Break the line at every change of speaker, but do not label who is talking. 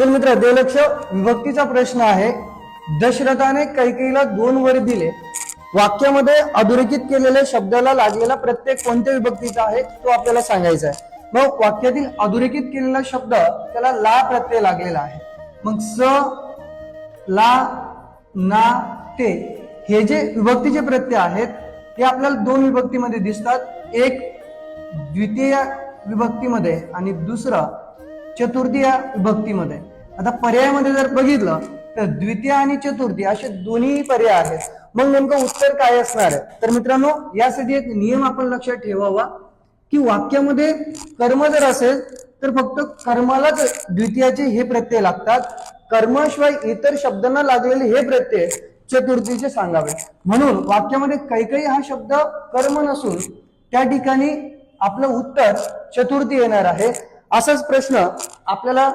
चल मित्र देलक्ष विभक्तीचा प्रश्न आहे. दशरथाने कैकेयीला दोन वर दिले. वाक्यामध्ये अधोरेखित केलेल्या शब्दाला लागलेला प्रत्येक कोणत्या विभक्तीचा आहे तो आपल्याला सांगायचा आहे. मग वाक्यातील अधोरेखित केलेला शब्द त्याला ला प्रत्यय लागलेला आहे. मग स ला ना ते हे जे विभक्तीचे प्रत्यय आहेत ते आपल्याला दोन विभक्तीमध्ये दिसतात. एक द्वितीय विभक्तीमध्ये आणि दुसरं चतुर्थीय विभक्तीमध्ये. आता पर्यायामध्ये जर बघितलं तर द्वितीय आणि चतुर्थी असे दोन्ही पर्याय आहेत. मग नेमकं उत्तर काय असणार आहे? तर मित्रांनो यासाठी एक नियम आपण लक्षात ठेवावा की वाक्यामध्ये कर्म जर असेल तर फक्त कर्मालाच द्वितीयाचे हे प्रत्यय लागतात. कर्माशिवाय इतर शब्दांना लागलेले हे प्रत्यय चतुर्थीचे सांगावे. म्हणून वाक्यामध्ये कैकई हा शब्द कर्म नसून त्या ठिकाणी आपलं उत्तर चतुर्थी येणार आहे. असाच प्रश्न आपल्याला